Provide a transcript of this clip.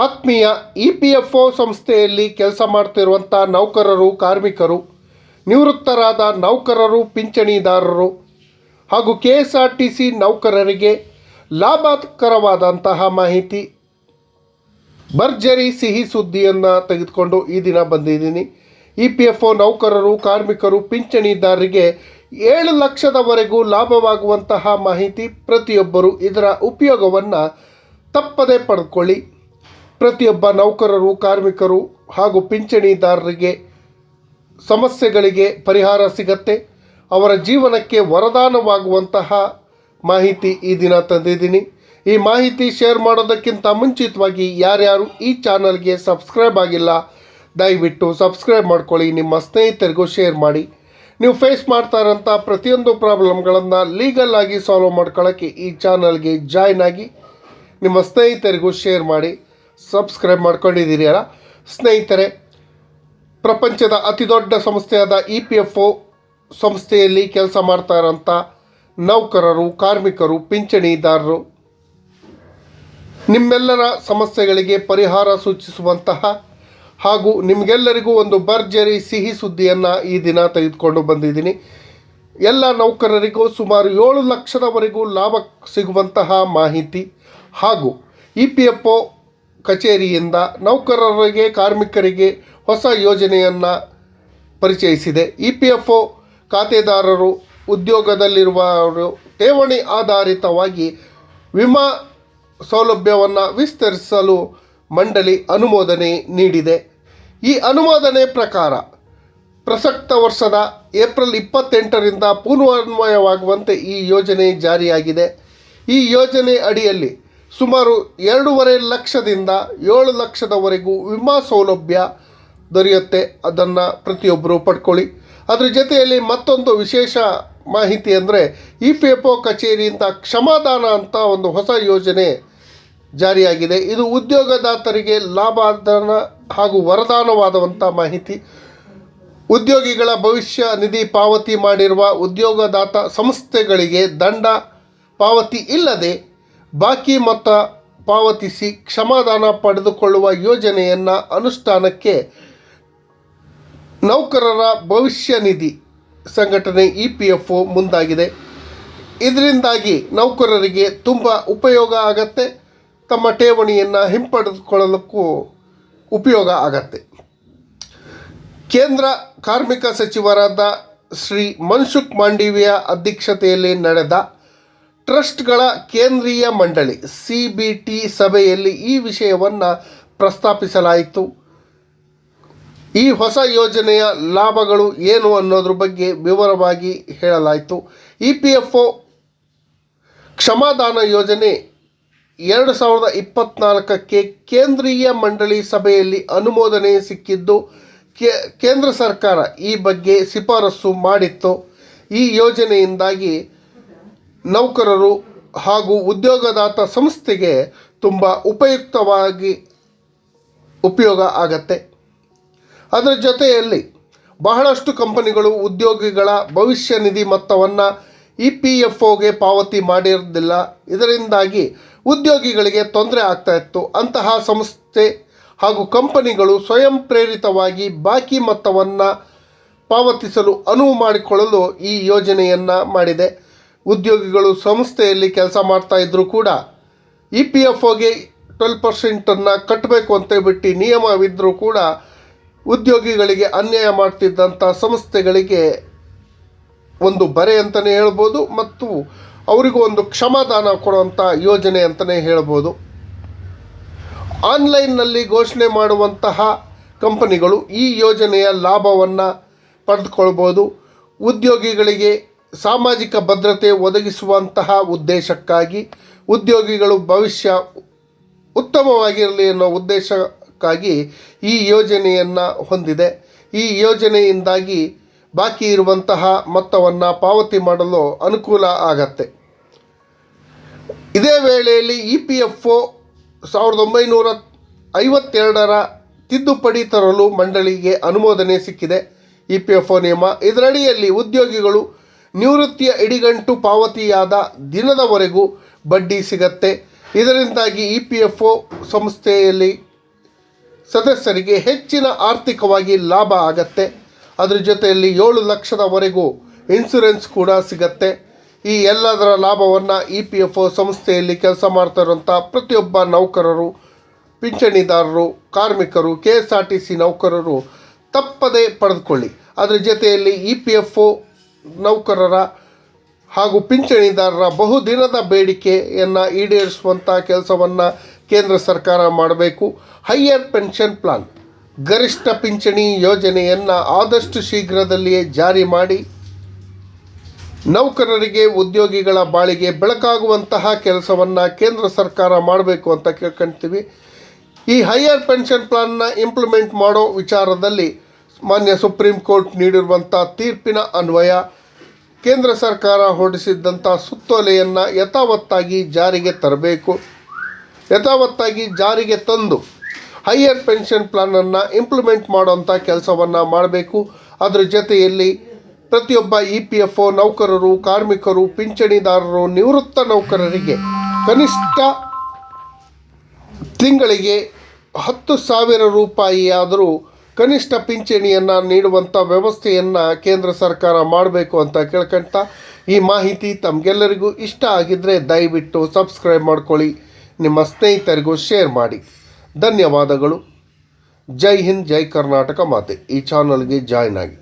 ಆತ್ಮೀಯ E P F ಒ ಸಂಸ್ಥೆಯಲ್ಲಿ ಕೆಲಸ ಮಾಡ್ತಿರುವಂಥ ನೌಕರರು, ಕಾರ್ಮಿಕರು, ನಿವೃತ್ತರಾದ ನೌಕರರು, ಪಿಂಚಣಿದಾರರು ಹಾಗೂ K S R T C ನೌಕರರಿಗೆ ಲಾಭಕರವಾದಂತಹ ಮಾಹಿತಿ, ಭರ್ಜರಿ ಸಿಹಿ ಸುದ್ದಿಯನ್ನು ತೆಗೆದುಕೊಂಡು ಈ ದಿನ ಬಂದಿದ್ದೀನಿ. ಇ ಪಿ ಎಫ್ ಒ ನೌಕರರು, ಕಾರ್ಮಿಕರು, ಪಿಂಚಣಿದಾರರಿಗೆ ಏಳು ಲಕ್ಷದವರೆಗೂ ಲಾಭವಾಗುವಂತಹ ಮಾಹಿತಿ ಪ್ರತಿಯೊಬ್ಬರು ಇದರ ಉಪಯೋಗವನ್ನು ತಪ್ಪದೇ ಪಡೆದುಕೊಳ್ಳಿ ಪ್ರತಿಯೊಬ್ಬ ನೌಕರರು, ಕಾರ್ಮಿಕರು ಹಾಗೂ ಪಿಂಚಣಿದಾರರಿಗೆ ಸಮಸ್ಯೆಗಳಿಗೆ ಪರಿಹಾರ ಸಿಗತ್ತೆ. ಅವರ ಜೀವನಕ್ಕೆ ವರದಾನವಾಗುವಂತಹ ಮಾಹಿತಿ ಈ ದಿನ ತಂದಿದ್ದೀನಿ. ಈ ಮಾಹಿತಿ ಶೇರ್ ಮಾಡೋದಕ್ಕಿಂತ ಮುಂಚಿತವಾಗಿ ಯಾರ್ಯಾರು ಈ ಚಾನಲ್ಗೆ ಸಬ್ಸ್ಕ್ರೈಬ್ ಆಗಿಲ್ಲ, ದಯವಿಟ್ಟು ಸಬ್ಸ್ಕ್ರೈಬ್ ಮಾಡ್ಕೊಳ್ಳಿ. ನಿಮ್ಮ ಸ್ನೇಹಿತರಿಗೂ ಶೇರ್ ಮಾಡಿ. ನೀವು ಫೇಸ್ ಮಾಡ್ತಾ ಇರೋಂಥ ಪ್ರತಿಯೊಂದು ಪ್ರಾಬ್ಲಮ್ಗಳನ್ನು ಲೀಗಲ್ ಆಗಿ ಸಾಲ್ವ್ ಮಾಡ್ಕೊಳ್ಳೋಕ್ಕೆ ಈ ಚಾನಲ್ಗೆ ಜಾಯ್ನ್ ಆಗಿ. ನಿಮ್ಮ ಸ್ನೇಹಿತರಿಗೂ ಶೇರ್ ಮಾಡಿ. ಸಬ್ಸ್ಕ್ರೈಬ್ ಮಾಡ್ಕೊಂಡಿದ್ದೀರಿ ಅಲ್ಲ? ಸ್ನೇಹಿತರೆ, ಪ್ರಪಂಚದ ಅತಿ ದೊಡ್ಡ ಸಂಸ್ಥೆಯಾದ ಇ ಪಿ ಎಫ್ ಒ ಸಂಸ್ಥೆಯಲ್ಲಿ ಕೆಲಸ ಮಾಡ್ತಾ ಇರೋಂಥ ನೌಕರರು, ಕಾರ್ಮಿಕರು, ಪಿಂಚಣಿದಾರರು, ನಿಮ್ಮೆಲ್ಲರ ಸಮಸ್ಯೆಗಳಿಗೆ ಪರಿಹಾರ ಸೂಚಿಸುವಂತಹ ಹಾಗೂ ನಿಮಗೆಲ್ಲರಿಗೂ ಒಂದು ಭರ್ಜರಿ ಸಿಹಿ ಸುದ್ದಿಯನ್ನು ಈ ದಿನ ತೆಗೆದುಕೊಂಡು ಬಂದಿದ್ದೀನಿ. ಎಲ್ಲ ನೌಕರರಿಗೂ ಸುಮಾರು ಏಳು ಲಕ್ಷದವರೆಗೂ ಲಾಭ ಸಿಗುವಂತಹ ಮಾಹಿತಿ ಹಾಗೂ ಇ ಪಿ ಎಫ್ ಒ ಕಚೇರಿಯಿಂದ ನೌಕರರಿಗೆ, ಕಾರ್ಮಿಕರಿಗೆ ಹೊಸ ಯೋಜನೆಯನ್ನು ಪರಿಚಯಿಸಿದೆ. ಇ ಪಿ ಎಫ್ ಒ ಖಾತೆದಾರರು ಉದ್ಯೋಗದಲ್ಲಿರುವವರು ಠೇವಣಿ ಆಧಾರಿತವಾಗಿ ವಿಮಾ ಸೌಲಭ್ಯವನ್ನು ವಿಸ್ತರಿಸಲು ಮಂಡಳಿ ಅನುಮೋದನೆ ನೀಡಿದೆ. ಈ ಅನುಮೋದನೆ ಪ್ರಕಾರ ಪ್ರಸಕ್ತ ವರ್ಷದ ಏಪ್ರಿಲ್ ಇಪ್ಪತ್ತೆಂಟರಿಂದ ಪೂರ್ವಾನ್ವಯವಾಗುವಂತೆ ಈ ಯೋಜನೆ ಜಾರಿಯಾಗಿದೆ. ಈ ಯೋಜನೆ ಅಡಿಯಲ್ಲಿ ಸುಮಾರು ಎರಡೂವರೆ ಲಕ್ಷದಿಂದ ಏಳು ಲಕ್ಷದವರೆಗೂ ವಿಮಾ ಸೌಲಭ್ಯ ದೊರೆಯುತ್ತೆ. ಅದನ್ನು ಪ್ರತಿಯೊಬ್ಬರು ಪಡ್ಕೊಳ್ಳಿ. ಅದ್ರ ಜೊತೆಯಲ್ಲಿ ಮತ್ತೊಂದು ವಿಶೇಷ ಮಾಹಿತಿ ಅಂದರೆ ಇ ಪಿ ಎಫ್ ಒ ಕಚೇರಿಯಿಂದ ಕ್ಷಮಾದಾನ ಅಂತ ಒಂದು ಹೊಸ ಯೋಜನೆ ಜಾರಿಯಾಗಿದೆ. ಇದು ಉದ್ಯೋಗದಾತರಿಗೆ ಲಾಭದಾನ ಹಾಗೂ ವರದಾನವಾದವಂಥ ಮಾಹಿತಿ. ಉದ್ಯೋಗಿಗಳ ಭವಿಷ್ಯ ನಿಧಿ ಪಾವತಿ ಮಾಡಿರುವ ಉದ್ಯೋಗದಾತ ಸಂಸ್ಥೆಗಳಿಗೆ ದಂಡ ಪಾವತಿ ಇಲ್ಲದೆ ಬಾಕಿ ಮೊತ್ತ ಪಾವತಿಸಿ ಕ್ಷಮಾದಾನ ಪಡೆದುಕೊಳ್ಳುವ ಯೋಜನೆಯನ್ನು ಅನುಷ್ಠಾನಕ್ಕೆ ನೌಕರರ ಭವಿಷ್ಯ ನಿಧಿ ಸಂಘಟನೆ ಇ ಪಿ ಎಫ್ ಒ ಮುಂದಾಗಿದೆ. ಇದರಿಂದಾಗಿ ನೌಕರರಿಗೆ ತುಂಬ ಉಪಯೋಗ ಆಗತ್ತೆ. ತಮ್ಮ ಠೇವಣಿಯನ್ನು ಹಿಂಪಡೆದುಕೊಳ್ಳಲಿಕ್ಕೂ ಉಪಯೋಗ ಆಗತ್ತೆ. ಕೇಂದ್ರ ಕಾರ್ಮಿಕ ಸಚಿವರಾದ ಶ್ರೀ ಮನ್ಸುಖ್ ಮಾಂಡವಿಯ ಅಧ್ಯಕ್ಷತೆಯಲ್ಲಿ ನಡೆದ ಟ್ರಸ್ಟ್ಗಳ ಕೇಂದ್ರೀಯ ಮಂಡಳಿ, ಸಿ ಬಿ ಟಿ ಸಭೆಯಲ್ಲಿ ಈ ವಿಷಯವನ್ನು ಪ್ರಸ್ತಾಪಿಸಲಾಯಿತು. ಈ ಹೊಸ ಯೋಜನೆಯ ಲಾಭಗಳು ಏನು ಅನ್ನೋದ್ರ ಬಗ್ಗೆ ವಿವರವಾಗಿ ಹೇಳಲಾಯಿತು. ಇ ಪಿ ಎಫ್ ಒ ಕ್ಷಮಾದಾನ ಯೋಜನೆ ಎರಡು ಸಾವಿರದ ಇಪ್ಪತ್ತ್ನಾಲ್ಕಕ್ಕೆ ಕೇಂದ್ರೀಯ ಮಂಡಳಿ ಸಭೆಯಲ್ಲಿ ಅನುಮೋದನೆ ಸಿಕ್ಕಿದ್ದು ಕೇಂದ್ರ ಸರ್ಕಾರ ಈ ಬಗ್ಗೆ ಶಿಫಾರಸು ಮಾಡಿತ್ತು. ಈ ಯೋಜನೆಯಿಂದಾಗಿ ನೌಕರರು ಹಾಗೂ ಉದ್ಯೋಗದಾತ ಸಂಸ್ಥೆಗೆ ತುಂಬ ಉಪಯುಕ್ತವಾಗಿ ಉಪಯೋಗ ಆಗತ್ತೆ. ಅದರ ಜೊತೆಯಲ್ಲಿ ಬಹಳಷ್ಟು ಕಂಪನಿಗಳು ಉದ್ಯೋಗಿಗಳ ಭವಿಷ್ಯ ನಿಧಿ ಮೊತ್ತವನ್ನು ಇ ಪಿ ಎಫ್ ಒಗೆ ಪಾವತಿ ಮಾಡಿರೋದಿಲ್ಲ ಇದರಿಂದಾಗಿ ಉದ್ಯೋಗಿಗಳಿಗೆ ತೊಂದರೆ ಆಗ್ತಾ ಇತ್ತು. ಅಂತಹ ಸಂಸ್ಥೆ ಹಾಗೂ ಕಂಪನಿಗಳು ಸ್ವಯಂ ಪ್ರೇರಿತವಾಗಿ ಬಾಕಿ ಮೊತ್ತವನ್ನು ಪಾವತಿಸಲು ಅನುವು ಮಾಡಿಕೊಳ್ಳಲು ಈ ಯೋಜನೆಯನ್ನು ಮಾಡಿದೆ. ಉದ್ಯೋಗಿಗಳು ಸಂಸ್ಥೆಯಲ್ಲಿ ಕೆಲಸ ಮಾಡ್ತಾ ಇದ್ದರೂ ಕೂಡ ಇ ಪಿ ಎಫ್ ಒಗೆ ಟ್ವೆಲ್ ಪರ್ಸೆಂಟನ್ನು ಕಟ್ಟಬೇಕು ಅಂತೇಳ್ಬಿಟ್ಟು ನಿಯಮವಿದ್ದರೂ ಕೂಡ ಉದ್ಯೋಗಿಗಳಿಗೆ ಅನ್ಯಾಯ ಮಾಡ್ತಿದ್ದಂಥ ಸಂಸ್ಥೆಗಳಿಗೆ ಒಂದು ಬರೆ ಅಂತಲೇ ಹೇಳ್ಬೋದು ಮತ್ತು ಅವರಿಗೂ ಒಂದು ಕ್ಷಮಾದಾನ ಕೊಡುವಂಥ ಯೋಜನೆ ಅಂತಲೇ ಹೇಳ್ಬೋದು. ಆನ್ಲೈನ್ನಲ್ಲಿ ಘೋಷಣೆ ಮಾಡುವಂತಹ ಕಂಪನಿಗಳು ಈ ಯೋಜನೆಯ ಲಾಭವನ್ನು ಪಡೆದುಕೊಳ್ಬೋದು. ಉದ್ಯೋಗಿಗಳಿಗೆ ಸಾಮಾಜಿಕ ಭದ್ರತೆ ಒದಗಿಸುವಂತಹ ಉದ್ದೇಶಕ್ಕಾಗಿ ಉದ್ಯೋಗಿಗಳು ಭವಿಷ್ಯ ಉತ್ತಮವಾಗಿರಲಿ ಅನ್ನೋ ಉದ್ದೇಶಕ್ಕಾಗಿ ಈ ಯೋಜನೆಯನ್ನು ಹೊಂದಿದೆ. ಈ ಯೋಜನೆಯಿಂದಾಗಿ ಬಾಕಿ ಇರುವಂತಹ ಮೊತ್ತವನ್ನು ಪಾವತಿ ಮಾಡಲು ಅನುಕೂಲ ಆಗತ್ತೆ. ಇದೇ ವೇಳೆಯಲ್ಲಿ ಇ ಪಿ ಎಫ್ ಒ ಸಾವಿರದ ಒಂಬೈನೂರ ಐವತ್ತೆರಡರ ತಿದ್ದುಪಡಿ ತರಲು ಮಂಡಳಿಗೆ ಅನುಮೋದನೆ ಸಿಕ್ಕಿದೆ. ಇ ಪಿ ಎಫ್ ಒ ನಿಯಮ ಇದರಡಿಯಲ್ಲಿ ಉದ್ಯೋಗಿಗಳು ನಿವೃತ್ತಿಯ ಇಡಿಗಂಟು ಪಾವತಿಯಾದ ದಿನದವರೆಗೂ ಬಡ್ಡಿ ಸಿಗತ್ತೆ. ಇದರಿಂದಾಗಿ ಇ ಪಿ ಎಫ್ ಒ ಸಂಸ್ಥೆಯಲ್ಲಿ ಸದಸ್ಯರಿಗೆ ಹೆಚ್ಚಿನ ಆರ್ಥಿಕವಾಗಿ ಲಾಭ ಆಗತ್ತೆ. ಅದರ ಜೊತೆಯಲ್ಲಿ ಏಳು ಲಕ್ಷದವರೆಗೂ ಇನ್ಸೂರೆನ್ಸ್ ಕೂಡ ಸಿಗತ್ತೆ. ಈ ಎಲ್ಲದರ ಲಾಭವನ್ನು ಇ ಪಿ ಎಫ್ ಒ ಸಂಸ್ಥೆಯಲ್ಲಿ ಕೆಲಸ ಮಾಡ್ತಾ ಇರುವಂಥ ಪ್ರತಿಯೊಬ್ಬ ನೌಕರರು, ಪಿಂಚಣಿದಾರರು, ಕಾರ್ಮಿಕರು, K S R T C ನೌಕರರು ತಪ್ಪದೇ ಪಡೆದುಕೊಳ್ಳಿ. ಅದರ ಜೊತೆಯಲ್ಲಿ ಇ ಪಿ ಎಫ್ ಒ ನೌಕರರ ಹಾಗೂ ಪಿಂಚಣಿದಾರರ ಬಹುದಿನದ ಬೇಡಿಕೆಯನ್ನು ಈಡೇರಿಸುವಂಥ ಕೆಲಸವನ್ನು ಕೇಂದ್ರ ಸರ್ಕಾರ ಮಾಡಬೇಕು. Higher pension plan. ಗರಿಷ್ಠ ಪಿಂಚಣಿ ಯೋಜನೆಯನ್ನು ಆದಷ್ಟು ಶೀಘ್ರದಲ್ಲಿಯೇ ಜಾರಿ ಮಾಡಿ. ನೌಕರರಿಗೆ ಉದ್ಯೋಗಿಗಳ ಬಾಳಿಗೆ ಬೆಳಕಾಗುವಂತಹ ಕೆಲಸವನ್ನು ಕೇಂದ್ರ ಸರ್ಕಾರ ಮಾಡಬೇಕು ಅಂತ ಕೇಳ್ಕೊಳ್ತೀವಿ ಈ ಹೈಯರ್ ಪೆನ್ಷನ್ ಪ್ಲಾನ್ನ ಇಂಪ್ಲಿಮೆಂಟ್ ಮಾಡೋ ವಿಚಾರದಲ್ಲಿ ಮಾನ್ಯ ಸುಪ್ರೀಂ ಕೋರ್ಟ್ ನೀಡಿರುವಂಥ ತೀರ್ಪಿನ ಅನ್ವಯ ಕೇಂದ್ರ ಸರ್ಕಾರ ಹೊರಡಿಸಿದ್ದಂಥ ಸುತ್ತೋಲೆಯನ್ನು ಯಥಾವತ್ತಾಗಿ ಜಾರಿಗೆ ತರಬೇಕು. ಯಥಾವತ್ತಾಗಿ ಜಾರಿಗೆ ತಂದು ಹೈಯರ್ ಪೆನ್ಷನ್ ಪ್ಲಾನನ್ನು ಇಂಪ್ಲಿಮೆಂಟ್ ಮಾಡುವಂಥ ಕೆಲಸವನ್ನು ಮಾಡಬೇಕು. ಅದರ ಜೊತೆಯಲ್ಲಿ ಪ್ರತಿಯೊಬ್ಬ ಇ ಪಿ ಎಫ್ ಒ ನೌಕರರು, ಕಾರ್ಮಿಕರು, ಪಿಂಚಣಿದಾರರು, ನಿವೃತ್ತ ನೌಕರರಿಗೆ ಕನಿಷ್ಠ ತಿಂಗಳಿಗೆ ಹತ್ತು ಸಾವಿರ ರೂಪಾಯಿ ಆದರೂ ಕನಿಷ್ಠ ಪಿಂಚಣಿಯನ್ನು ನೀಡುವಂಥ ವ್ಯವಸ್ಥೆಯನ್ನು ಕೇಂದ್ರ ಸರ್ಕಾರ ಮಾಡಬೇಕು ಅಂತ ಕೇಳ್ಕೊಂತ ಈ ಮಾಹಿತಿ ತಮಗೆಲ್ಲರಿಗೂ ಇಷ್ಟ ಆಗಿದ್ದರೆ ದಯವಿಟ್ಟು ಸಬ್ಸ್ಕ್ರೈಬ್ ಮಾಡ್ಕೊಳ್ಳಿ. ನಿಮ್ಮ ಸ್ನೇಹಿತರಿಗೂ ಶೇರ್ ಮಾಡಿ. ಧನ್ಯವಾದಗಳು. ಜೈ ಹಿಂದ್, ಜೈ ಕರ್ನಾಟಕ ಮಾತೆ. ಈ ಚಾನಲ್ಗೆ ಜಾಯ್ನ್ ಆಗಿ.